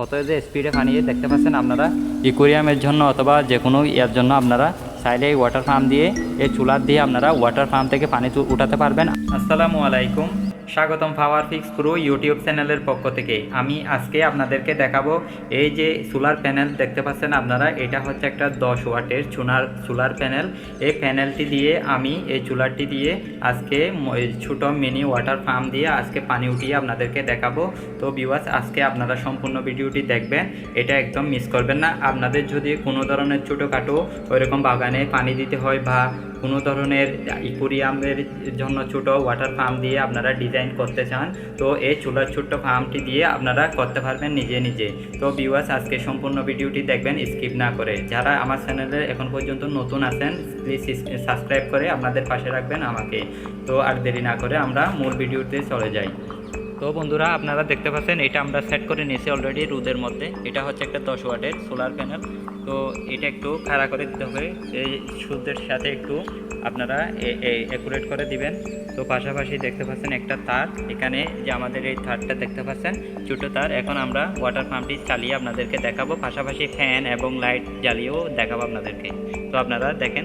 কত যে স্পিডে পানি দেখতে পাচ্ছেন আপনারা ইকুরিয়ামের জন্য অথবা যে কোনো ইয়ার জন্য আপনারা চাইলে এই ওয়াটার ফার্ম দিয়ে, এই চুলার দিয়ে আপনারা ওয়াটার ফার্ম থেকে পানি উঠাতে পারবেন। আসসালামু আলাইকুম। স্বাগতম পাওয়ার ফিক্স প্রো ইউটিউব চ্যানেলের পক্ষ থেকে। আমি আজকে আপনাদেরকে দেখাবো এই যে সোলার প্যানেল, দেখতে পাচ্ছেন আপনারা? এটা হচ্ছে একটা দশ ওয়াটের চুনার সোলার প্যানেল। এই প্যানেলটি দিয়ে আমি এই চুলারটি দিয়ে আজকে ছোট মিনি ওয়াটার পাম্প দিয়ে আজকে পানি উঠিয়ে আপনাদেরকে দেখাবো। তো বিওয়াস আজকে আপনারা সম্পূর্ণ ভিডিওটি দেখবেন। এটা একদম মিস করবেন না। আপনাদের যদি কোনো ধরনের ছোটোখাটো ওইরকম বাগানে পানি দিতে হয় বা কোনো ধরনের ইকুরিয়ামের জন্য ছোট ওয়াটার ফার্ম দিয়ে আপনারা ডিজাইন করতে চান, তো এই চুলার ছোট্ট ফার্মটি দিয়ে আপনারা করতে পারবেন নিজে নিজে। তো বিওয়াস আজকে সম্পূর্ণ ভিডিওটি দেখবেন স্কিপ না করে। যারা আমার চ্যানেলে এখন পর্যন্ত নতুন আছেন প্লিজ সাবস্ক্রাইব করে আপনাদের পাশে রাখবেন আমাকে। তো আর দেরি না করে আমরা মূল ভিডিওতে চলে যাই। তো বন্ধুরা, আপনারা দেখতে পাচ্ছেন, এটা আমরা সেট করে নিয়েছি অলরেডি রোদের মধ্যে। এটা হচ্ছে একটা দশ ওয়াটের সোলার প্যানেল তো এটা একটু খাড়া করে দিতে হবে। এই সূর্যের সাথে একটু আপনারা অ্যাকুরেট করে দিবেন। তো পাশাপাশি দেখতে পাচ্ছেন একটা তার। এখানে যে আমাদের এই তারটা দেখতে পাচ্ছেন, ছোটো তার। এখন আমরা ওয়াটার পাম্পটি চালিয়ে আপনাদেরকে দেখাবো। পাশাপাশি ফ্যান এবং লাইট জ্বালিয়েও দেখাবো আপনাদেরকে। তো আপনারা দেখেন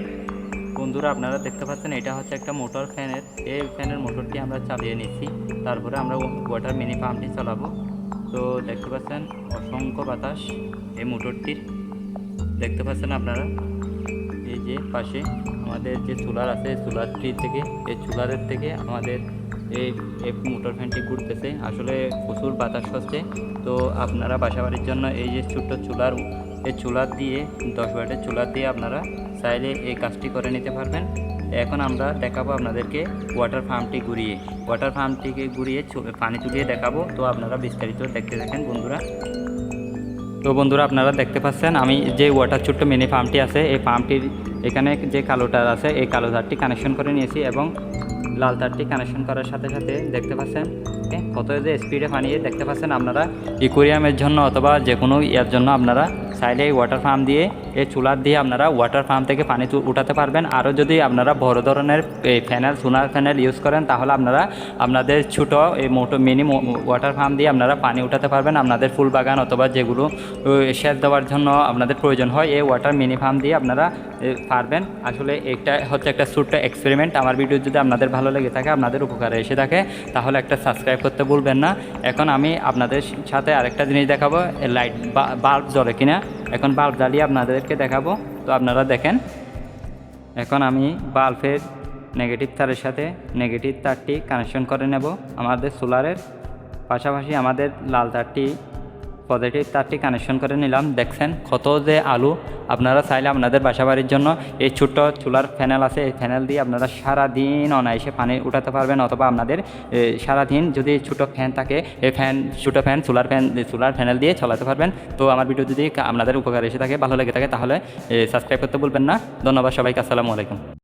বন্ধুরা, আপনারা দেখতে পাচ্ছেন, এটা হচ্ছে একটা মোটর ফ্যানের। এই ফ্যানের মোটরটি আমরা চালিয়ে নিচ্ছি। তারপরে আমরা ওয়াটার মিনি পাম্পটি চালাবো। তো দেখতে পাচ্ছেন, অসংখ্য বাতাস এই মোটরটির। দেখতে পাচ্ছেন আপনারা? এই যে পাশে আমাদের যে চুলার আছে চুলারটি থেকে, এই চুলারের থেকে আমাদের এই মোটর ফ্যানটি ঘুরতেছে। আসলে প্রচুর বাতাস হচ্ছে। তো আপনারা বাসাবাড়ির জন্য এই যে ছোট্ট চুলার এই চুলার দিয়ে, দশ ওয়াটের চুলার দিয়ে আপনারা চাইলে এই কাজটি করে নিতে পারবেন। এখন আমরা দেখাবো আপনাদেরকে ওয়াটার ফার্মটি ঘুরিয়ে। ওয়াটার ফার্মটিকে ঘুরিয়ে পানি তুলিয়ে দেখাবো। তো আপনারা বিস্তারিত দেখতে দেখেন বন্ধুরা। তো বন্ধুরা, আপনারা দেখতে পাচ্ছেন, আমি যে ওয়াটার ছোট্ট মিনি ফার্মটি আছে, এই ফার্মটির এখানে যে কালো তার আছে, এই কালো তারটি কানেকশন করে নিয়েছি এবং লাল তারটি কানেকশন করার সাথে সাথে দেখতে পাচ্ছেন কত যে স্পিডে পানি দেখতে পাচ্ছেন আপনারা ইকুরিয়ামের জন্য অথবা যে কোনো ইয়ার জন্য আপনারা চাইলে এই ওয়াটার ফার্ম দিয়ে, এই চুলার দিয়ে আপনারা ওয়াটার ফার্ম থেকে পানি উঠাতে পারবেন। আরও যদি আপনারা বড় ধরনের, এই ফ্যানেল সোনার ফ্যানেল ইউজ করেন, তাহলে আপনারা আপনাদের ছোটো এই মোটো মিনি ওয়াটার ফার্ম দিয়ে আপনারা পানি উঠাতে পারবেন। আপনাদের ফুল বাগান অথবা যেগুলো সেচ দেওয়ার জন্য আপনাদের প্রয়োজন হয়, এই ওয়াটার মিনি ফার্ম দিয়ে আপনারা পারবেন। আসলে এটা হচ্ছে একটা ছোট্ট এক্সপেরিমেন্ট আমার ভিডিও যদি আপনাদের ভালো লেগে থাকে, আপনাদের উপকারে এসে থাকে, তাহলে একটা সাবস্ক্রাইব করতে ভুলবেন না। এখন আমি আপনাদের সাথে আরেকটা জিনিস দেখাবো লাইট বাল্ব জ্বলে কিনা। এখন বাল্ব জ্বালিয়ে আপনাদেরকে দেখাবো। তো আপনারা দেখেন, এখন আমি বাল্বের নেগেটিভ তারের সাথে নেগেটিভ তারটি কানেকশন করে নেব আমাদের সোলারের পাশাপাশি আমাদের লাল তারটি পজিটিভ তারটি কানেকশন করে নিলাম। দেখছেন কত যে আলু আপনারা চাইলে আপনাদের বাসাবাড়ির জন্য এই ছোট্ট চুলার প্যানেল আছে। এই প্যানেল দিয়ে আপনারা সারাদিন অনায়াসে পানি উঠাতে পারবেন অথবা আপনাদের সারাদিন যদি ছোটো ফ্যান থাকে, এই ফ্যান ছোটো fan solar fan solar panel দিয়ে চালাতে পারবেন। তো আমার ভিডিও যদি আপনাদের উপকার এসে থাকে, ভালো লেগে থাকে, তাহলে সাবস্ক্রাইব করতে বলবেন না। ধন্যবাদ সবাইকে, আসসালামু আলাইকুম।